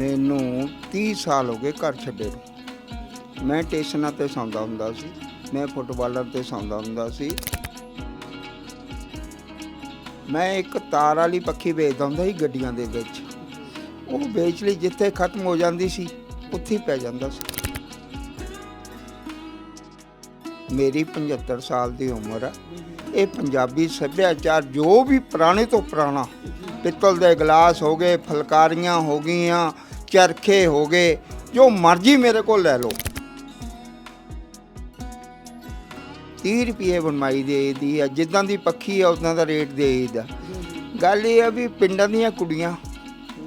ਮੈਨੂੰ 30 ਸਾਲ ਹੋ ਗਏ ਘਰ ਛੱਡੇ ਨੂੰ। ਮੈਂ ਸਟੇਸ਼ਨਾਂ ਤੇ ਸੌਂਦਾ ਹੁੰਦਾ ਸੀ, ਮੈਂ ਫੁੱਟਬਾਲਰ ਤੇ ਸੌਂਦਾ ਹੁੰਦਾ ਸੀ। ਮੈਂ ਇੱਕ ਤਾਰ ਵਾਲੀ ਪੱਖੀ ਵੇਚਦਾ ਹੁੰਦਾ ਸੀ ਗੱਡੀਆਂ ਦੇ ਵਿੱਚ। ਉਹ ਵੇਚ ਲਈ ਜਿੱਥੇ ਖਤਮ ਹੋ ਜਾਂਦੀ ਸੀ, ਉੱਥੇ ਪੈ ਜਾਂਦਾ ਸੀ। ਮੇਰੀ 75 ਸਾਲ ਦੀ ਉਮਰ ਹੈ ਇਹ ਪੰਜਾਬੀ ਸੱਭਿਆਚਾਰ ਜੋ ਵੀ ਪੁਰਾਣੇ ਤੋਂ ਪੁਰਾਣਾ, ਪਿੱਤਲ ਦੇ ਗਲਾਸ ਹੋ ਗਏ, ਫਲਕਾਰੀਆਂ ਹੋ ਗਈਆਂ ਚਰਖੇ ਹੋ ਗਏ, ਜੋ ਮਰਜ਼ੀ ਮੇਰੇ ਕੋਲ ਲੈ ਲਓ। 30 ਰੁਪਏ ਬਣਵਾਈ ਦੇ ਦੀ ਆ, ਜਿੱਦਾਂ ਦੀ ਪੱਖੀ ਆ, ਉਦਾਂ ਦਾ ਰੇਟ ਦੇ ਦਾ ਗੱਲ ਇਹ ਆ ਵੀ ਪਿੰਡਾਂ ਦੀਆਂ ਕੁੜੀਆਂ,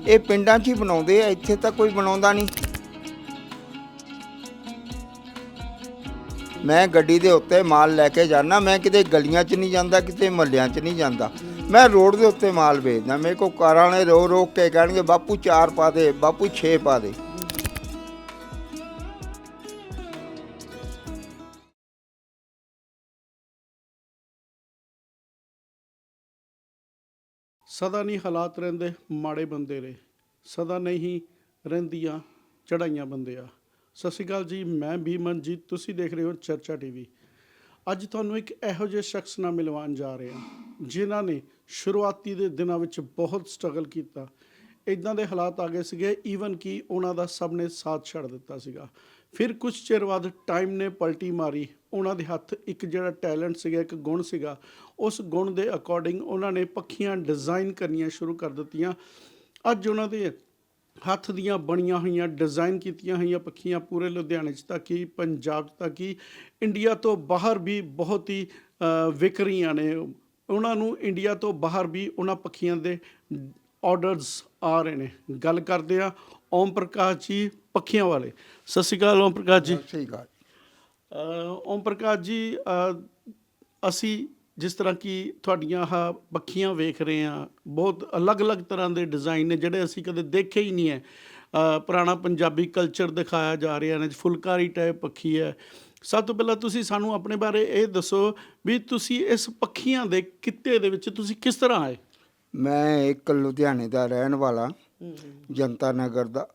ਇਹ ਪਿੰਡਾਂ 'ਚ ਹੀ ਬਣਾਉਂਦੇ ਆ, ਇੱਥੇ ਤਾਂ ਕੋਈ ਬਣਾਉਂਦਾ ਨਹੀਂ। ਮੈਂ ਗੱਡੀ ਦੇ ਉੱਤੇ ਮਾਲ ਲੈ ਕੇ ਜਾਣਾ ਮੈਂ ਕਿਤੇ ਗਲੀਆਂ 'ਚ ਨਹੀਂ ਜਾਂਦਾ, ਕਿਤੇ ਮਹੱਲਿਆਂ 'ਚ ਨਹੀਂ ਜਾਂਦਾ। ਮੈਂ ਰੋਡ ਦੇ ਉੱਤੇ ਮਾਲ ਵੇਚਦਾ, ਮੇਰੇ ਕੋ ਕਾਰਾਂ ਨੇ ਰੋ ਰੋ ਕੇ ਕਹਿਣਗੇ, ਬਾਪੂ ਚਾਰ ਪਾ ਦੇ, ਬਾਪੂ 6 ਪਾ ਦੇ। ਸਦਾ ਨਹੀਂ ਹਾਲਾਤ ਰਹਿੰਦੇ ਮਾੜੇ ਬੰਦੇ ਰਹੇ, ਸਦਾ ਨਹੀਂ ਰਹਿੰਦੀਆਂ ਚੜਾਈਆਂ ਬੰਦਿਆ। ਸਤਿ ਸ਼੍ਰੀ ਅਕਾਲ ਜੀ, ਮੈਂ ਭੀਮਨਜੀਤ, ਤੁਸੀਂ ਦੇਖ ਰਹੇ ਹੋ ਚਰਚਾ ਟੀਵੀ। ਅੱਜ ਤੁਹਾਨੂੰ ਇੱਕ ਇਹੋ ਜਿਹੇ ਸ਼ਖਸ ਨਾਲ ਮਿਲਵਾਉਣ ਜਾ ਰਹੇ ਹਾਂ, ਜਿਨ੍ਹਾਂ ਨੇ ਸ਼ੁਰੂਆਤੀ ਦੇ ਦਿਨਾਂ ਵਿੱਚ ਬਹੁਤ ਸਟਰਗਲ ਕੀਤਾ। ਇਦਾਂ ਦੇ ਹਾਲਾਤ ਆ ਗਏ ਸੀਗੇ ਈਵਨ ਕਿ ਉਹਨਾਂ ਦਾ ਸਭ ਨੇ ਸਾਥ ਛੱਡ ਦਿੱਤਾ ਸੀਗਾ। ਫਿਰ ਕੁਝ ਚਿਰ ਬਾਅਦ ਟਾਈਮ ਨੇ ਪਲਟੀ ਮਾਰੀ। ਉਹਨਾਂ ਦੇ ਹੱਥ ਇੱਕ ਜਿਹੜਾ ਟੈਲੈਂਟ ਸੀਗਾ ਇੱਕ ਗੁਣ ਸੀਗਾ ਉਸ ਗੁਣ ਦੇ ਅਕੋਰਡਿੰਗ ਉਹਨਾਂ ਨੇ ਪੱਖੀਆਂ ਡਿਜ਼ਾਈਨ ਕਰਨੀਆਂ ਸ਼ੁਰੂ ਕਰ ਦਿੱਤੀਆਂ। ਅੱਜ ਉਹਨਾਂ ਦੇ ਹੱਥ ਦੀਆਂ ਬਣੀਆਂ ਹੋਈਆਂ ਡਿਜ਼ਾਈਨ ਕੀਤੀਆਂ ਹੋਈਆਂ ਪੱਖੀਆਂ ਪੂਰੇ ਲੁਧਿਆਣੇ 'ਚ ਤਾਂ ਹੀ ਪੰਜਾਬ 'ਚ ਤਾਂ ਕੀ ਇੰਡੀਆ ਤੋਂ ਬਾਹਰ ਵੀ ਬਹੁਤ ਹੀ ਅ, ਵਿਕ ਰਹੀਆਂ ਨੇ। ਉਹਨਾਂ ਨੂੰ ਇੰਡੀਆ ਤੋਂ ਬਾਹਰ ਵੀ ਉਹਨਾਂ ਪੱਖੀਆਂ ਦੇ ਆਰਡਰਸ ਆ ਰਹੇ ਨੇ। ਗੱਲ ਕਰਦੇ ਆ ਓਮ ਪ੍ਰਕਾਸ਼ ਜੀ ਪੱਖੀਆਂ ਵਾਲੇ। ਸਤਿ ਸ਼੍ਰੀ ਅਕਾਲ ਓਮ ਪ੍ਰਕਾਸ਼ ਜੀ। ਸਹੀ ਗੱਲ ਅ, ਓਮ ਪ੍ਰਕਾਸ਼ ਜੀ ਅਸੀਂ ਜਿਸ ਤਰ੍ਹਾਂ ਕਿ ਤੁਹਾਡੀਆਂ ਆਹ ਪੱਖੀਆਂ ਵੇਖ ਰਹੇ ਹਾਂ ਬਹੁਤ ਅਲੱਗ-ਅਲੱਗ ਤਰ੍ਹਾਂ ਦੇ ਡਿਜ਼ਾਈਨ ਨੇ ਜਿਹੜੇ ਅਸੀਂ ਕਦੇ ਦੇਖੇ ਹੀ ਨਹੀਂ ਹੈ। ਪੁਰਾਣਾ ਪੰਜਾਬੀ ਕਲਚਰ ਦਿਖਾਇਆ ਜਾ ਰਿਹਾ ਨੇ ਫੁਲਕਾਰੀ ਟਾਈਪ ਪੱਖੀ ਹੈ। ਸਭ ਤੋਂ ਪਹਿਲਾਂ ਤੁਸੀਂ ਸਾਨੂੰ ਆਪਣੇ ਬਾਰੇ ਇਹ ਦੱਸੋ ਵੀ ਤੁਸੀਂ ਇਸ ਪੱਖੀਆਂ ਦੇ ਕਿੱਤੇ ਦੇ ਵਿੱਚ ਤੁਸੀਂ ਕਿਸ ਤਰ੍ਹਾਂ ਆਏ? ਮੈਂ ਇੱਕ ਲੁਧਿਆਣੇ ਦਾ ਰਹਿਣ ਵਾਲਾ ਜਨਤਾ ਨਗਰ ਦਾ।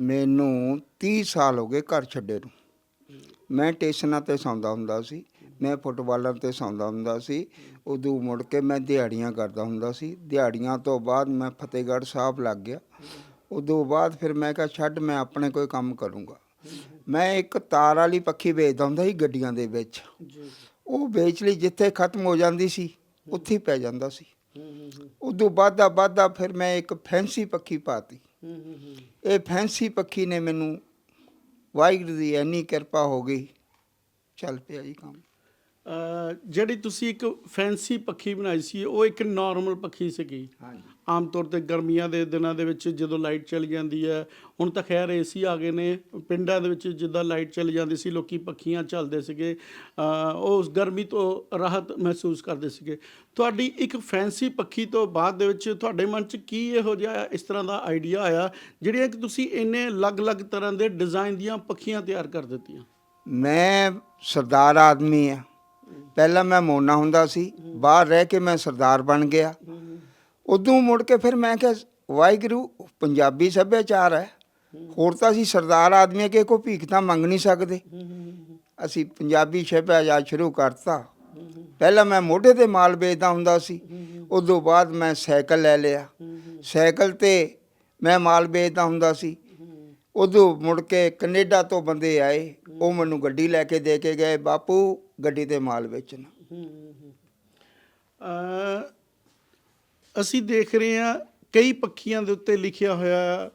ਮੈਨੂੰ 30 ਸਾਲ ਹੋ ਗਏ ਘਰ ਛੱਡੇ ਨੂੰ। ਮੈਂ ਸਟੇਸ਼ਨਾਂ ਤੇ ਸੌਂਦਾ ਹੁੰਦਾ ਸੀ ਮੈਂ ਫੁੱਟਬਾਲਰ ਤੇ ਸੌਂਦਾ ਹੁੰਦਾ ਸੀ। ਉਦੋਂ ਮੁੜ ਕੇ ਮੈਂ ਦਿਹਾੜੀਆਂ ਕਰਦਾ ਹੁੰਦਾ ਸੀ। ਦਿਹਾੜੀਆਂ ਤੋਂ ਬਾਅਦ ਮੈਂ ਫਤਿਹਗੜ੍ਹ ਸਾਹਿਬ ਲੱਗ ਗਿਆ। ਉਦੋਂ ਬਾਅਦ ਫਿਰ ਮੈਂ ਕਿਹਾ ਛੱਡ ਮੈਂ ਆਪਣੇ ਕੋਈ ਕੰਮ ਕਰੂੰਗਾ। ਮੈਂ ਇੱਕ ਤਾਰ ਵਾਲੀ ਪੱਖੀ ਵੇਚਦਾ ਹੁੰਦਾ ਸੀ ਗੱਡੀਆਂ ਦੇ ਵਿੱਚ। ਉਹ ਵੇਚ ਲਈ ਜਿੱਥੇ ਖਤਮ ਹੋ ਜਾਂਦੀ ਸੀ ਉੱਥੇ ਹੀ ਪੈ ਜਾਂਦਾ ਸੀ। ਉਦੋਂ ਬਾਅਦਾ ਬਾਅਦਾ ਫਿਰ ਮੈਂ ਇੱਕ ਫੈਂਸੀ ਪੱਖੀ ਪਾਤੀ। ਇਹ ਫੈਂਸੀ ਪੱਖੀ ਨੇ ਮੈਨੂੰ ਵਾਹਿਗੁਰੂ ਦੀ ਇੰਨੀ ਕਿਰਪਾ ਹੋ ਗਈ। ਚੱਲ ਪਿਆ ਜੀ ਕੰਮ। ਅ, ਜਿਹੜੀ ਤੁਸੀਂ ਇੱਕ ਫੈਂਸੀ ਪੱਖੀ ਬਣਾਈ ਸੀ ਉਹ ਇੱਕ ਨਾਰਮਲ ਪੱਖੀ ਸੀਗੀ। ਹਾਂਜੀ। ਆਮ ਤੌਰ ਤੇ ਗਰਮੀਆਂ ਦੇ ਦਿਨਾਂ ਦੇ ਵਿੱਚ ਜਦੋਂ ਲਾਈਟ ਚਲੀ ਜਾਂਦੀ ਹੈ, ਹੁਣ ਤਾਂ ਖੈਰ ਏਸੀ ਆ ਗਏ ਨੇ, ਪਿੰਡਾਂ ਦੇ ਵਿੱਚ ਜਿੱਦਾਂ ਲਾਈਟ ਚਲੀ ਜਾਂਦੀ ਸੀ, ਲੋਕੀ ਪੱਖੀਆਂ ਚੱਲਦੇ ਸੀਗੇ ਉਹ ਉਸ ਗਰਮੀ ਤੋਂ ਰਾਹਤ ਮਹਿਸੂਸ ਕਰਦੇ ਸੀਗੇ। ਤੁਹਾਡੀ ਇੱਕ ਫੈਂਸੀ ਪੱਖੀ ਤੋਂ ਬਾਅਦ ਦੇ ਵਿੱਚ ਤੁਹਾਡੇ ਮਨ 'ਚ ਕੀ ਇਹੋ ਜਿਹਾ ਇਸ ਤਰ੍ਹਾਂ ਦਾ ਆਈਡੀਆ ਆਇਆ, ਜਿਹੜੀਆਂ ਕਿ ਤੁਸੀਂ ਇੰਨੇ ਅਲੱਗ-ਅਲੱਗ ਤਰ੍ਹਾਂ ਦੇ ਡਿਜ਼ਾਈਨ ਦੀਆਂ ਪੱਖੀਆਂ ਤਿਆਰ ਕਰ ਦਿੱਤੀਆਂ? ਮੈਂ ਸਰਦਾਰ ਆਦਮੀ ਆ। ਪਹਿਲਾਂ ਮੈਂ ਮੋਨਾ ਹੁੰਦਾ ਸੀ, ਬਾਹਰ ਰਹਿ ਕੇ ਮੈਂ ਸਰਦਾਰ ਬਣ ਗਿਆ। ਉਦੋਂ ਮੁੜ ਕੇ ਫਿਰ ਮੈਂ ਕਿਹਾ, ਵਾਹਿਗੁਰੂ, ਪੰਜਾਬੀ ਸੱਭਿਆਚਾਰ ਹੈ। ਹੋਰ ਤਾਂ ਅਸੀਂ ਸਰਦਾਰ ਆਦਮੀ ਕੇ ਕੋ ਭੀਖ ਤਾਂ ਮੰਗ ਨਹੀਂ ਸਕਦੇ। ਅਸੀਂ ਪੰਜਾਬੀ ਸੱਭਿਆਚਾਰ ਸ਼ੁਰੂ ਕਰਤਾ। ਪਹਿਲਾਂ ਮੈਂ ਮੋਢੇ ਤੇ ਮਾਲ ਵੇਚਦਾ ਹੁੰਦਾ ਸੀ। ਉਦੋਂ ਬਾਅਦ ਮੈਂ ਸਾਈਕਲ ਲੈ ਲਿਆ। ਸਾਈਕਲ ਤੇ ਮੈਂ ਮਾਲ ਵੇਚਦਾ ਹੁੰਦਾ ਸੀ। ਉਦੋਂ ਮੁੜ ਕੇ ਕੈਨੇਡਾ ਤੋਂ ਬੰਦੇ ਆਏ। ਉਹ ਮੈਨੂੰ ਗੱਡੀ ਲੈ ਕੇ ਦੇ ਕੇ ਗਏ, ਬਾਪੂ, ਗੱਡੀ ਤੇ ਮਾਲ ਵੇਚਣਾ। ਅਸੀਂ ਦੇਖ ਰਹੇ ਹਾਂ ਕਈ ਪੱਖੀਆਂ ਦੇ ਉੱਤੇ ਲਿਖਿਆ ਹੋਇਆ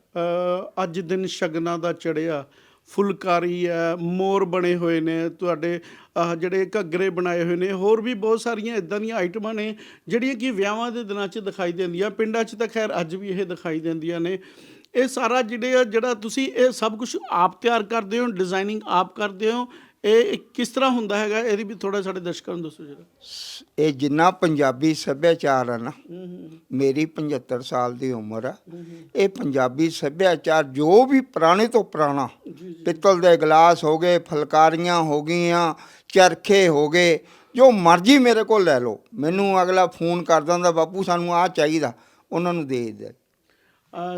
ਅੱਜ ਦਿਨ ਸ਼ਗਨਾਂ ਦਾ ਚੜਿਆ ਫੁਲਕਾਰੀ ਹੈ, ਮੋਰ ਬਣੇ ਹੋਏ ਨੇ, ਤੁਹਾਡੇ, ਆਹ, ਜਿਹੜੇ ਘੱਗਰੇ ਬਣਾਏ ਹੋਏ ਨੇ, ਹੋਰ ਵੀ ਬਹੁਤ ਸਾਰੀਆਂ ਇਦਾਂ ਦੀਆਂ ਆਈਟਮਾਂ ਨੇ, ਜਿਹੜੀਆਂ ਕਿ ਵਿਆਹਾਂ ਦੇ ਦਿਨਾਂ 'ਚ ਦਿਖਾਈ ਦਿੰਦੀਆਂ, ਪਿੰਡਾਂ 'ਚ ਤਾਂ ਖੈਰ ਅੱਜ ਵੀ ਇਹ ਦਿਖਾਈ ਦਿੰਦੀਆਂ ਨੇ। ਇਹ ਸਾਰਾ ਜਿਹੜੇ ਆ, ਜਿਹੜਾ ਤੁਸੀਂ ਇਹ ਸਭ ਕੁਝ ਆਪ ਤਿਆਰ ਕਰਦੇ ਹੋ ਡਿਜ਼ਾਈਨਿੰਗ ਆਪ ਕਰਦੇ ਹੋ ਇਹ ਕਿਸ ਤਰ੍ਹਾਂ ਹੁੰਦਾ ਹੈਗਾ? ਇਹਦੀ ਵੀ ਥੋੜਾ ਸਾਡੇ ਦਰਸ਼ਕਾਂ ਨੂੰ ਦੱਸੋ ਜਰਾ। ਇਹ ਜਿੰਨਾ ਪੰਜਾਬੀ ਸੱਭਿਆਚਾਰ ਹੈ ਨਾ ਮੇਰੀ 75 ਸਾਲ ਦੀ ਉਮਰ ਆ। ਇਹ ਪੰਜਾਬੀ ਸੱਭਿਆਚਾਰ ਜੋ ਵੀ ਪੁਰਾਣੇ ਤੋਂ ਪੁਰਾਣਾ ਪਿੱਤਲ ਦੇ ਗਲਾਸ ਹੋ ਗਏ ਫਲਕਾਰੀਆਂ ਹੋ ਗਈਆਂ ਚਰਖੇ ਹੋ ਗਏ ਜੋ ਮਰਜ਼ੀ ਮੇਰੇ ਕੋਲ ਲੈ ਲਓ। ਮੈਨੂੰ ਅਗਲਾ ਫੋਨ ਕਰ ਦਿੰਦਾ ਬਾਪੂ ਸਾਨੂੰ ਆਹ ਚਾਹੀਦਾ। ਉਹਨਾਂ ਨੂੰ ਦੇ ਦੇ।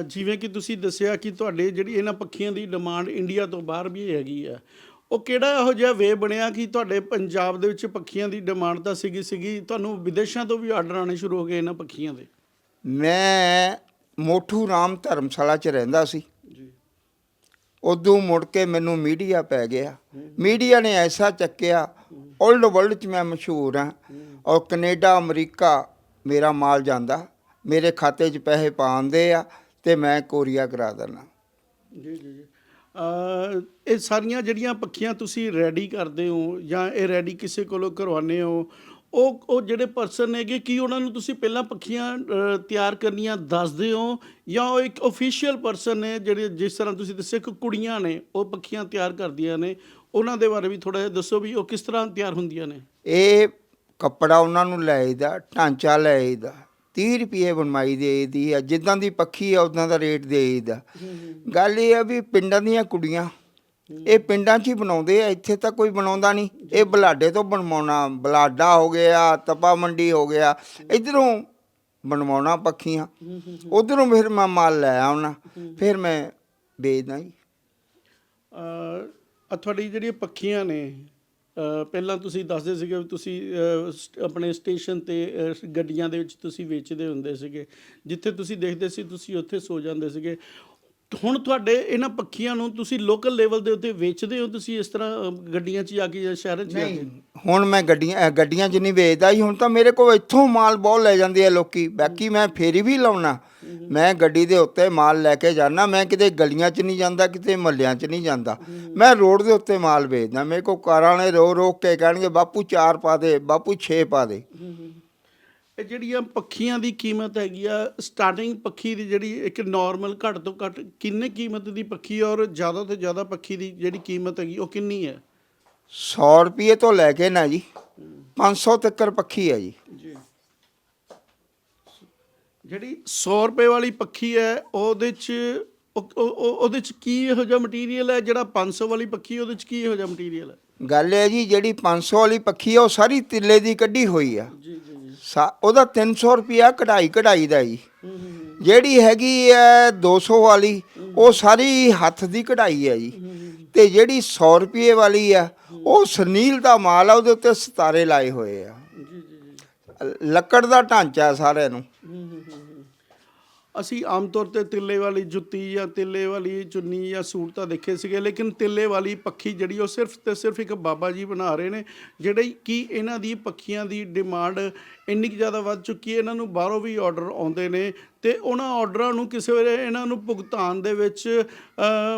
ਜਿਵੇਂ ਕਿ ਤੁਸੀਂ ਦੱਸਿਆ ਕਿ ਤੁਹਾਡੇ ਜਿਹੜੀ ਇਹਨਾਂ ਪੱਖੀਆਂ ਦੀ ਡਿਮਾਂਡ ਇੰਡੀਆ ਤੋਂ ਬਾਹਰ ਵੀ ਹੈਗੀ ਆ ਉਹ ਕਿਹੜਾ ਇਹੋ ਜਿਹਾ ਵੇ ਬਣਿਆ ਕਿ ਤੁਹਾਡੇ ਪੰਜਾਬ ਦੇ ਵਿੱਚ ਪੱਖੀਆਂ ਦੀ ਡਿਮਾਂਡ ਤਾਂ ਸੀਗੀ ਸੀਗੀ ਤੁਹਾਨੂੰ ਵਿਦੇਸ਼ਾਂ ਤੋਂ ਵੀ ਆਰਡਰ ਆਣੇ ਸ਼ੁਰੂ ਹੋ ਗਏ ਇਹਨਾਂ ਪੱਖੀਆਂ ਦੇ? ਮੈਂ ਮੋਠੂ ਰਾਮ ਧਰਮਸ਼ਾਲਾ 'ਚ ਰਹਿੰਦਾ ਸੀ। ਜੀ। ਉਦੋਂ ਮੁੜ ਕੇ ਮੈਨੂੰ ਮੀਡੀਆ ਪੈ ਗਿਆ। ਮੀਡੀਆ ਨੇ ਐਸਾ ਚੱਕਿਆ 올ਡ ਵਰਲਡ 'ਚ ਮੈਂ ਮਸ਼ਹੂਰ ਹਾਂ ਔਰ ਕੈਨੇਡਾ ਅਮਰੀਕਾ ਮੇਰਾ ਮਾਲ ਜਾਂਦਾ ਮੇਰੇ ਖਾਤੇ 'ਚ ਪੈਸੇ ਪਾਉਂਦੇ ਆ ਤੇ ਮੈਂ ਕੋਰੀਆ ਕਰਾ ਦਿੰਦਾ। ਜੀ ਜੀ। ਇਹ ਸਾਰੀਆਂ ਜਿਹੜੀਆਂ ਪੱਖੀਆਂ ਤੁਸੀਂ ਰੈਡੀ ਕਰਦੇ ਹੋ ਜਾਂ ਇਹ ਰੈਡੀ ਕਿਸੇ ਕੋਲੋਂ ਕਰਵਾਉਂਦੇ ਹੋ, ਉਹ ਉਹ ਜਿਹੜੇ ਪਰਸਨ ਨੇਗੇ ਕੀ ਉਹਨਾਂ ਨੂੰ ਤੁਸੀਂ ਪਹਿਲਾਂ ਪੱਖੀਆਂ ਤਿਆਰ ਕਰਨੀਆਂ ਦੱਸਦੇ ਹੋ? ਜਾਂ ਉਹ ਇੱਕ ਅਫੀਸ਼ੀਅਲ ਪਰਸਨ ਨੇ ਜਿਹੜੇ ਜਿਸ ਤਰ੍ਹਾਂ ਤੁਸੀਂ ਦੱਸਿਆ ਕਿ ਕੁੜੀਆਂ ਨੇ, ਉਹ ਪੱਖੀਆਂ ਤਿਆਰ ਕਰਦੀਆਂ ਨੇ, ਉਹਨਾਂ ਦੇ ਬਾਰੇ ਵੀ ਥੋੜਾ ਜਿਹਾ ਦੱਸੋ ਵੀ ਉਹ ਕਿਸ ਤਰ੍ਹਾਂ ਤਿਆਰ ਹੁੰਦੀਆਂ ਨੇ? ਇਹ ਕੱਪੜਾ ਉਹਨਾਂ ਨੂੰ ਲੈ ਆਈਦਾ, ਢਾਂਚਾ ਲੈ ਆਈਦਾ। 30 ਰੁਪਏ ਬਣਵਾਈ ਦੇ ਦੀ ਆ ਜਿੱਦਾਂ ਦੀ ਪੱਖੀ ਆ ਉਦਾਂ ਦਾ ਰੇਟ ਦੇ ਆਈਦਾ ਗੱਲ ਇਹ ਆ ਵੀ ਪਿੰਡਾਂ ਦੀਆਂ ਕੁੜੀਆਂ ਇਹ ਪਿੰਡਾਂ 'ਚ ਹੀ ਬਣਾਉਂਦੇ ਆ ਇੱਥੇ ਤਾਂ ਕੋਈ ਬਣਾਉਂਦਾ ਨਹੀਂ। ਇਹ ਬਲਾਡੇ ਤੋਂ ਬਣਵਾਉਣਾ ਬਲਾਡਾ ਹੋ ਗਿਆ ਤਪਾ ਮੰਡੀ ਹੋ ਗਿਆ ਇਧਰੋਂ ਬਣਵਾਉਣਾ ਪੱਖੀਆਂ। ਉਧਰੋਂ ਫਿਰ ਮੈਂ ਮਾਲ ਲੈ ਆਉਣਾ ਫਿਰ ਮੈਂ ਵੇਚਦਾ ਜੀ। ਅ ਤੁਹਾਡੀ ਜਿਹੜੀਆਂ ਪੱਖੀਆਂ ਨੇ ਪਹਿਲਾਂ ਤੁਸੀਂ ਦੱਸਦੇ ਸੀਗੇ ਵੀ ਤੁਸੀਂ ਆਪਣੇ ਸਟੇਸ਼ਨ ਤੇ ਗੱਡੀਆਂ ਦੇ ਵਿੱਚ ਤੁਸੀਂ ਵੇਚਦੇ ਹੁੰਦੇ ਸੀਗੇ। ਜਿੱਥੇ ਤੁਸੀਂ ਦੇਖਦੇ ਸੀ, ਤੁਸੀਂ ਉੱਥੇ ਸੋ ਜਾਂਦੇ ਸੀਗੇ। ਹੁਣ ਤੁਹਾਡੇ ਇਹਨਾਂ ਪੱਖੀਆਂ ਨੂੰ ਤੁਸੀਂ ਲੋਕਲ ਲੈਵਲ ਦੇ ਉੱਤੇ ਵੇਚਦੇ ਹੋ? ਤੁਸੀਂ ਇਸ ਤਰ੍ਹਾਂ ਗੱਡੀਆਂ 'ਚ ਜਾ ਕੇ ਜਾਂ ਸ਼ਹਿਰਾਂ 'ਚ ਜਾ ਕੇ? ਹੁਣ ਮੈਂ ਗੱਡੀਆਂ ਗੱਡੀਆਂ 'ਚ ਨਹੀਂ ਵੇਚਦਾ ਜੀ ਹੁਣ ਤਾਂ ਮੇਰੇ ਕੋਲ ਇੱਥੋਂ ਮਾਲ ਬਹੁਤ ਲੈ ਜਾਂਦੇ ਆ ਲੋਕੀ। ਬਾਕੀ ਮੈਂ ਫੇਰੀ ਵੀ ਲਾਉਣਾ। ਮੈਂ ਗੱਡੀ ਦੇ ਉੱਤੇ ਮਾਲ ਲੈ ਕੇ ਜਾਣਾ ਮੈਂ ਕਿਤੇ ਗਲੀਆਂ 'ਚ ਨਹੀਂ ਜਾਂਦਾ ਕਿਤੇ ਮਹੱਲਿਆਂ 'ਚ ਨਹੀਂ ਜਾਂਦਾ। ਮੈਂ ਰੋਡ ਦੇ ਉੱਤੇ ਮਾਲ ਵੇਚਦਾ ਮੇਰੇ ਕੋਲ ਕਾਰਾਂ ਵਾਲੇ ਰੋ ਰੋਕ ਕੇ ਕਹਿਣਗੇ ਬਾਪੂ ਚਾਰ ਪਾ ਦੇ ਬਾਪੂ 6 ਪਾ ਦੇ। ਇਹ ਜਿਹੜੀਆਂ ਪੱਖੀਆਂ ਦੀ ਕੀਮਤ ਹੈਗੀ ਆ ਸਟਾਰਟਿੰਗ ਪੱਖੀ ਦੀ ਜਿਹੜੀ ਇੱਕ ਨਾਰਮਲ ਘੱਟ ਤੋਂ ਘੱਟ ਕਿੰਨੇ ਕੀਮਤ ਦੀ ਪੱਖੀ ਔਰ ਜ਼ਿਆਦਾ ਤੋਂ ਜ਼ਿਆਦਾ ਪੱਖੀ ਦੀ ਜਿਹੜੀ ਕੀਮਤ ਹੈਗੀ ਉਹ ਕਿੰਨੀ ਹੈ? 100 ਰੁਪਏ ਤੋਂ ਲੈ ਕੇ ਨਾ ਜੀ 500 ਤੱਕ ਪੱਖੀ ਹੈ ਜੀ। ਜੀ। ਜਿਹੜੀ 100 ਰੁਪਏ ਵਾਲੀ ਪੱਖੀ ਹੈ ਉਹਦੇ ਚ ਉਹ- ਉਹ- ਉਹ- ਉਹਦੇ ਚ ਕੀ ਇਹੋ ਜਿਹਾ ਮਟੀਰੀਅਲ ਹੈ ਜਿਹੜਾ 500 ਵਾਲੀ ਪੱਖੀ ਉਹਦੇ ਚ ਕੀ ਇਹੋ ਜਿਹਾ ਮਟੀਰੀਅਲ ਹੈ? ਗੱਲ ਇਹ ਜੀ ਜਿਹੜੀ 500 ਵਾਲੀ ਪੱਖੀ ਆ ਉਹ ਸਾਰੀ ਤਿੱਲੇ ਦੀ ਕੱਢੀ ਹੋਈ ਆ। ਜੀ ਜੀ ਜੀ। ਉਹਦਾ 300 ਰੁਪਿਆ ਕਢਾਈ ਕਢਾਈ ਦਾ ਜੀ। ਜਿਹੜੀ ਹੈਗੀ ਹੈ 200 ਵਾਲੀ ਉਹ ਸਾਰੀ ਹੱਥ ਦੀ ਕਢਾਈ ਹੈ ਜੀ। ਤੇ ਜਿਹੜੀ 100 ਰੁਪਏ ਵਾਲੀ ਆ ਉਹ ਸੁਨੀਲ ਦਾ ਮਾਲ ਆ ਉਹਦੇ ਉੱਤੇ ਸਿਤਾਰੇ ਲਾਏ ਹੋਏ ਆ। ਜੀ ਜੀ ਜੀ। ਲੱਕੜ ਦਾ ਢਾਂਚਾ ਸਾਰਿਆਂ ਨੂੰ। ਅਸੀਂ ਆਮ ਤੌਰ ਤੇ ਤਿੱਲੇ ਵਾਲੀ ਜੁੱਤੀ ਜਾਂ ਤਿੱਲੇ ਵਾਲੀ ਚੁੰਨੀ ਜਾਂ ਸੂਟ ਤਾਂ ਦੇਖੇ ਸੀਗੇ, ਲੇਕਿਨ ਤਿੱਲੇ ਵਾਲੀ ਪੱਖੀ ਜਿਹੜੀ ਉਹ ਸਿਰਫ ਤੇ ਸਿਰਫ ਇੱਕ ਬਾਬਾ ਜੀ ਬਣਾ ਰਹੇ ਨੇ, ਜਿਹੜੇ ਕਿ ਇਹਨਾਂ ਦੀ ਪੱਖੀਆਂ ਦੀ ਡਿਮਾਂਡ ਇੰਨੀ ਕੁ ਜ਼ਿਆਦਾ ਵੱਧ ਚੁੱਕੀ ਹੈ, ਇਹਨਾਂ ਨੂੰ ਬਾਹਰੋਂ ਵੀ ਆਰਡਰ ਆਉਂਦੇ ਨੇ ਤੇ ਉਹਨਾਂ ਆਰਡਰਾਂ ਨੂੰ ਕਿਸੇ ਵੇਲੇ ਇਹਨਾਂ ਨੂੰ ਭੁਗਤਾਨ ਦੇ ਵਿੱਚ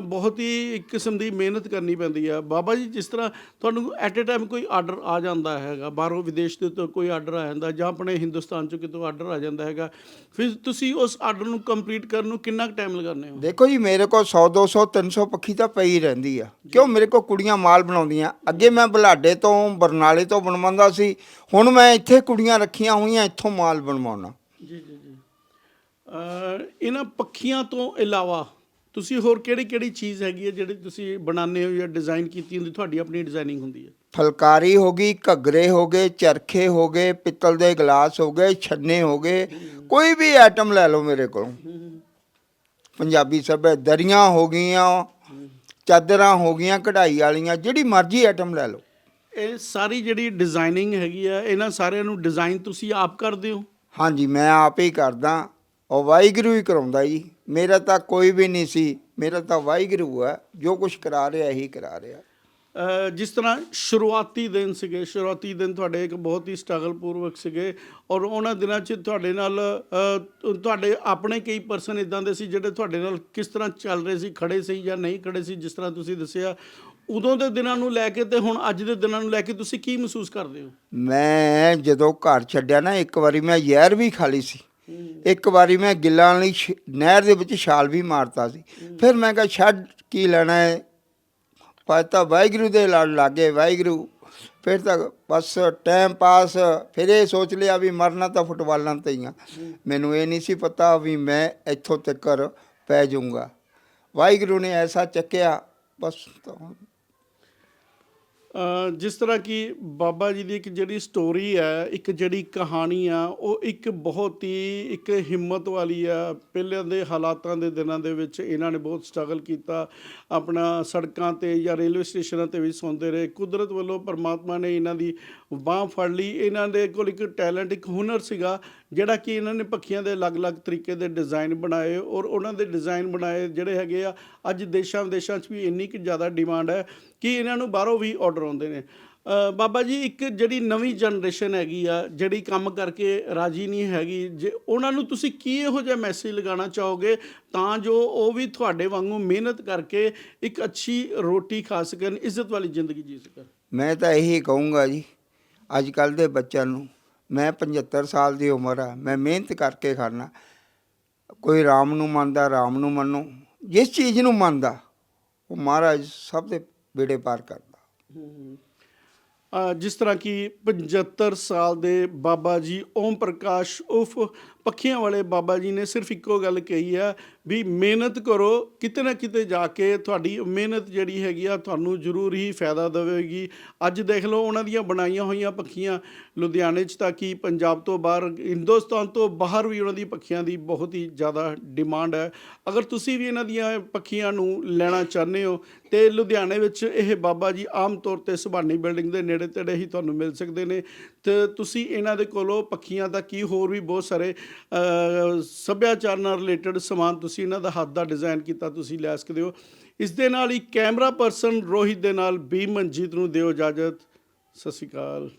ਬਹੁਤ ਹੀ ਇੱਕ ਕਿਸਮ ਦੀ ਮਿਹਨਤ ਕਰਨੀ ਪੈਂਦੀ ਆ। ਬਾਬਾ ਜੀ ਜਿਸ ਤਰ੍ਹਾਂ ਤੁਹਾਨੂੰ ਐਟ ਅ ਟਾਈਮ ਕੋਈ ਆਰਡਰ ਆ ਜਾਂਦਾ ਹੈਗਾ ਬਾਹਰੋਂ ਵਿਦੇਸ਼ ਦੇ ਤੋਂ ਕੋਈ ਆਰਡਰ ਆ ਜਾਂਦਾ ਜਾਂ ਆਪਣੇ ਹਿੰਦੁਸਤਾਨ ਚੋਂ ਕਿਤੋਂ ਆਰਡਰ ਆ ਜਾਂਦਾ ਹੈਗਾ ਫਿਰ ਤੁਸੀਂ ਉਸ ਆਰਡਰ ਨੂੰ ਕੰਪਲੀਟ ਕਰਨ ਨੂੰ ਕਿੰਨਾ ਕੁ ਟਾਈਮ ਲਗਾਉਂਦੇ ਹੋ? ਦੇਖੋ ਜੀ ਮੇਰੇ ਕੋਲ 100 200 300 ਪੱਖੀ ਤਾਂ ਪਈ ਰਹਿੰਦੀ ਆ। ਕਿਉਂ? ਮੇਰੇ ਕੋਲ ਕੁੜੀਆਂ ਮਾਲ ਬਣਾਉਂਦੀਆਂ। ਅੱਗੇ ਮੈਂ ਬਲਾਡੇ ਤੋਂ ਬਰਨਾਲੇ ਤੋਂ ਬਣਵਾਉਂਦਾ ਸੀ। ਹੁਣ ਮੈਂ ਇੱਥੇ ਕੁੜੀਆਂ ਰੱਖੀਆਂ ਹੋਈਆਂ ਇੱਥੋਂ ਮਾਲ ਬਣਵਾਉਣਾ। ਜੀ ਜੀ ਜੀ। ਇਹਨਾਂ ਪੱਖੀਆਂ ਤੋਂ ਇਲਾਵਾ ਤੁਸੀਂ ਹੋਰ ਕਿਹੜੀ ਕਿਹੜੀ ਚੀਜ਼ ਹੈਗੀ ਹੈ ਜਿਹੜੀ ਤੁਸੀਂ ਬਣਾਉਂਦੇ ਹੋ ਜਾਂ ਡਿਜ਼ਾਈਨ ਕੀਤੀ ਹੁੰਦੀ ਤੁਹਾਡੀ ਆਪਣੀ ਡਿਜ਼ਾਈਨਿੰਗ ਹੁੰਦੀ ਹੈ? ਫਲਕਾਰੀ ਹੋ ਗਈ ਘੱਗਰੇ ਹੋ ਗਏ ਚਰਖੇ ਹੋ ਗਏ ਪਿੱਤਲ ਦੇ ਗਲਾਸ ਹੋ ਗਏ ਛੰਨੇ ਹੋ ਗਏ ਕੋਈ ਵੀ ਆਈਟਮ ਲੈ ਲਓ ਮੇਰੇ ਕੋਲੋਂ। ਪੰਜਾਬੀ ਸਭੇ ਦਰੀਆਂ ਹੋ ਗਈਆਂ ਚਾਦਰਾਂ ਹੋ ਗਈਆਂ ਕਢਾਈ ਵਾਲੀਆਂ ਜਿਹੜੀ ਮਰਜ਼ੀ ਆਈਟਮ ਲੈ ਲਓ। ਇਹ ਸਾਰੀ ਜਿਹੜੀ ਡਿਜ਼ਾਈਨਿੰਗ ਹੈਗੀ ਆ ਇਹਨਾਂ ਸਾਰਿਆਂ ਨੂੰ ਡਿਜ਼ਾਈਨ ਤੁਸੀਂ ਆਪ ਕਰਦੇ ਹੋ? ਹਾਂਜੀ ਮੈਂ ਆਪ ਹੀ ਕਰਦਾ। ਉਹ ਵਾਹਿਗੁਰੂ ਹੀ ਕਰਾਉਂਦਾ ਜੀ। ਮੇਰਾ ਤਾਂ ਕੋਈ ਵੀ ਨਹੀਂ ਸੀ ਮੇਰਾ ਤਾਂ ਵਾਹਿਗੁਰੂ ਹੈ ਜੋ ਕੁਝ ਕਰਾ ਰਿਹਾ ਇਹੀ ਕਰਾ ਰਿਹਾ। ਜਿਸ ਤਰ੍ਹਾਂ ਸ਼ੁਰੂਆਤੀ ਦਿਨ ਸੀਗੇ ਸ਼ੁਰੂਆਤੀ ਦਿਨ ਤੁਹਾਡੇ ਇੱਕ ਬਹੁਤ ਹੀ ਸਟਰਗਲ ਪੂਰਵਕ ਸੀਗੇ ਔਰ ਉਹਨਾਂ ਦਿਨਾਂ 'ਚ ਤੁਹਾਡੇ ਨਾਲ ਤੁਹਾਡੇ ਆਪਣੇ ਕਈ ਪਰਸਨ ਇਦਾਂ ਦੇ ਸੀ ਜਿਹੜੇ ਤੁਹਾਡੇ ਨਾਲ ਕਿਸ ਤਰ੍ਹਾਂ ਚੱਲ ਰਹੇ ਸੀ ਖੜੇ ਸੀ ਜਾਂ ਨਹੀਂ ਖੜੇ ਸੀ ਜਿਸ ਤਰ੍ਹਾਂ ਤੁਸੀਂ ਦੱਸਿਆ। ਉਦੋਂ ਦੇ ਦਿਨਾਂ ਨੂੰ ਲੈ ਕੇ ਤੇ ਹੁਣ ਅੱਜ ਦੇ ਦਿਨਾਂ ਨੂੰ ਲੈ ਕੇ ਤੁਸੀਂ ਕੀ ਮਹਿਸੂਸ ਕਰਦੇ ਹੋ? ਮੈਂ ਜਦੋਂ ਘਰ ਛੱਡਿਆ ਨਾ ਇੱਕ ਵਾਰੀ ਮੈਂ ਜ਼ਹਿਰ ਵੀ ਖਾ ਲਈ ਸੀ। ਇੱਕ ਵਾਰੀ ਮੈਂ ਗਿੱਲਾਂ ਵਾਲੀ ਨਹਿਰ ਦੇ ਵਿੱਚ ਛਾਲ ਵੀ ਮਾਰਤਾ ਸੀ। ਫਿਰ ਮੈਂ ਕਿਹਾ ਛੱਡ ਕੀ ਲੈਣਾ ਹੈ ਪਤਾ ਵਾਹਿਗੁਰੂ ਦੇ ਲੜ ਲਾਗੇ ਵਾਹਿਗੁਰੂ। ਫਿਰ ਤਾਂ ਬਸ ਟਾਈਮ ਪਾਸ ਫਿਰ ਇਹ ਸੋਚ ਲਿਆ ਵੀ ਮਰਨਾ ਤਾਂ ਫੁੱਟਬਾਲਾਂ ਤੇ ਹੀ ਆ। ਮੈਨੂੰ ਇਹ ਨਹੀਂ ਸੀ ਪਤਾ ਵੀ ਮੈਂ ਇੱਥੋਂ ਤੱਕ ਪੈ ਜਾਊਂਗਾ। ਵਾਹਿਗੁਰੂ ਨੇ ਐਸਾ ਚੱਕਿਆ ਬਸ ਤਾਂ ਜਿਸ ਤਰ੍ਹਾਂ ਕਿ ਬਾਬਾ ਜੀ ਦੀ ਇੱਕ ਜਿਹੜੀ ਸਟੋਰੀ ਹੈ, ਇੱਕ ਜਿਹੜੀ ਕਹਾਣੀ ਆ, ਉਹ ਇੱਕ ਬਹੁਤ ਹੀ ਇੱਕ ਹਿੰਮਤ ਵਾਲੀ ਆ। ਪਹਿਲਾਂ ਦੇ ਹਾਲਾਤਾਂ ਦੇ ਦਿਨਾਂ ਦੇ ਵਿੱਚ ਇਹਨਾਂ ਨੇ ਬਹੁਤ ਸਟਰਗਲ ਕੀਤਾ। ਆਪਣਾ ਸੜਕਾਂ ਤੇ ਜਾਂ ਰੇਲਵੇ ਸਟੇਸ਼ਨਾਂ ਤੇ ਵੀ ਸੌਂਦੇ ਰਹੇ। ਕੁਦਰਤ ਵੱਲੋਂ ਪਰਮਾਤਮਾ ਨੇ ਇਹਨਾਂ ਦੀ ਬਾਹ ਫੜ ਲਈ। ਇਹਨਾਂ ਦੇ ਕੋਲ ਇੱਕ ਟੈਲੈਂਟ ਇੱਕ ਹੁਨਰ ਸੀਗਾ, ਜਿਹੜਾ ਕਿ ਇਹਨਾਂ ਨੇ ਪੱਖੀਆਂ ਦੇ ਅਲੱਗ-ਅਲੱਗ ਤਰੀਕੇ ਦੇ ਡਿਜ਼ਾਈਨ ਬਣਾਏ ਔਰ ਉਹਨਾਂ ਦੇ ਡਿਜ਼ਾਈਨ ਬਣਾਏ ਜਿਹੜੇ ਹੈਗੇ ਆ। ਅੱਜ ਦੇਸ਼ਾਂ ਵਿਦੇਸ਼ਾਂ 'ਚ ਵੀ ਇੰਨੀ ਕਿ ਜ਼ਿਆਦਾ ਡਿਮਾਂਡ ਹੈ। ਕਿ ਇਹਨਾਂ ਨੂੰ ਬਾਹਰੋਂ ਵੀ ਆਰਡਰ ਆਉਂਦੇ ਨੇ? ਬਾਬਾ ਜੀ, ਇੱਕ ਜਿਹੜੀ ਨਵੀਂ ਜਨਰੇਸ਼ਨ ਹੈਗੀ ਆ, ਜਿਹੜੀ ਕੰਮ ਕਰਕੇ ਰਾਜੀ ਨਹੀਂ ਹੈਗੀ, ਜੇ ਉਹਨਾਂ ਨੂੰ ਤੁਸੀਂ ਕੀ ਇਹੋ ਜਿਹਾ ਮੈਸੇਜ ਲਗਾਉਣਾ ਚਾਹੋਗੇ? ਤਾਂ ਜੋ ਉਹ ਵੀ ਤੁਹਾਡੇ ਵਾਂਗੂ ਮਿਹਨਤ ਕਰਕੇ ਇੱਕ ਅੱਛੀ ਰੋਟੀ ਖਾ ਸਕਣ, ਇੱਜ਼ਤ ਵਾਲੀ ਜ਼ਿੰਦਗੀ ਜੀ ਸਕਣ। ਮੈਂ ਤਾਂ ਇਹੀ ਕਹੂੰਗਾ ਜੀ ਅੱਜ ਕੱਲ ਦੇ ਬੱਚਿਆਂ ਨੂੰ, ਮੈਂ 75 ਸਾਲ ਦੀ ਉਮਰ ਆ, ਮੈਂ ਮਿਹਨਤ ਕਰਕੇ ਖਾਣਾ ਕੋਈ ਰਾਮ ਨੂੰ ਮੰਨਦਾ, ਰਾਮ ਨੂੰ ਮੰਨੋ, ਜਿਸ ਚੀਜ਼ ਨੂੰ ਮੰਨਦਾ, ਉਹ ਮਹਾਰਾਜ ਸਭ ਦੇ ਬੇੜੇ ਪਾਰ ਕਰਦਾ। ਅ, ਜਿਸ ਤਰ੍ਹਾਂ ਕਿ 75 ਸਾਲ ਦੇ ਬਾਬਾ ਜੀ ਓਮ ਪ੍ਰਕਾਸ਼ ਉਫ ਪੱਖੀਆਂ ਵਾਲੇ ਬਾਬਾ ਜੀ ਨੇ ਸਿਰਫ ਇੱਕੋ ਗੱਲ ਕਹੀ ਆ ਵੀ ਮਿਹਨਤ ਕਰੋ, ਕਿਤੇ ਨਾ ਕਿਤੇ ਜਾ ਕੇ ਤੁਹਾਡੀ ਮਿਹਨਤ ਜਿਹੜੀ ਹੈਗੀ ਆ ਤੁਹਾਨੂੰ ਜ਼ਰੂਰ ਹੀ ਫਾਇਦਾ ਦੇਵੇਗੀ। ਅੱਜ ਦੇਖ ਲਓ, ਉਹਨਾਂ ਦੀਆਂ ਬਣਾਈਆਂ ਹੋਈਆਂ ਪੱਖੀਆਂ ਲੁਧਿਆਣੇ 'ਚ ਤਾਂ ਕੀ ਪੰਜਾਬ ਤੋਂ ਬਾਹਰ, ਹਿੰਦੁਸਤਾਨ ਤੋਂ ਬਾਹਰ ਵੀ ਉਹਨਾਂ ਦੀ ਪੱਖੀਆਂ ਦੀ ਬਹੁਤ ਹੀ ਜ਼ਿਆਦਾ ਡਿਮਾਂਡ ਹੈ। ਅਗਰ ਤੁਸੀਂ ਵੀ ਇਹਨਾਂ ਦੀਆਂ ਪੱਖੀਆਂ ਨੂੰ ਲੈਣਾ ਚਾਹੁੰਦੇ ਹੋ, ਤੇ ਲੁਧਿਆਣੇ ਵਿੱਚ ਇਹ ਬਾਬਾ ਜੀ ਆਮ ਤੌਰ ਤੇ ਸੁਭਾਨੀ ਬਿਲਡਿੰਗ ਦੇ ਨੇੜੇ ਤੇੜੇ ਹੀ ਤੁਹਾਨੂੰ ਮਿਲ ਸਕਦੇ ਨੇ। ਤੇ ਤੁਸੀਂ ਇਹਨਾਂ ਦੇ ਕੋਲੋਂ ਪੱਖੀਆਂ ਦਾ ਕੀ ਹੋਰ ਵੀ ਬਹੁਤ ਸਾਰੇ ਸੱਭਿਆਚਾਰ ਨਾਲ ਰਿਲੇਟਡ ਸਮਾਨ ਤੁਸੀਂ ਇਹਨਾਂ ਦਾ ਹੱਥ ਦਾ ਡਿਜ਼ਾਈਨ ਕੀਤਾ, ਤੁਸੀਂ ਲੈ ਸਕਦੇ ਹੋ। ਇਸ ਦੇ ਨਾਲ ਹੀ ਕੈਮਰਾ ਪਰਸਨ ਰੋਹਿਤ ਦੇ ਨਾਲ ਬੀ ਮਨਜੀਤ ਨੂੰ ਦਿਓ ਇਜਾਜ਼ਤ। ਸਤਿ ਸ਼੍ਰੀ ਅਕਾਲ।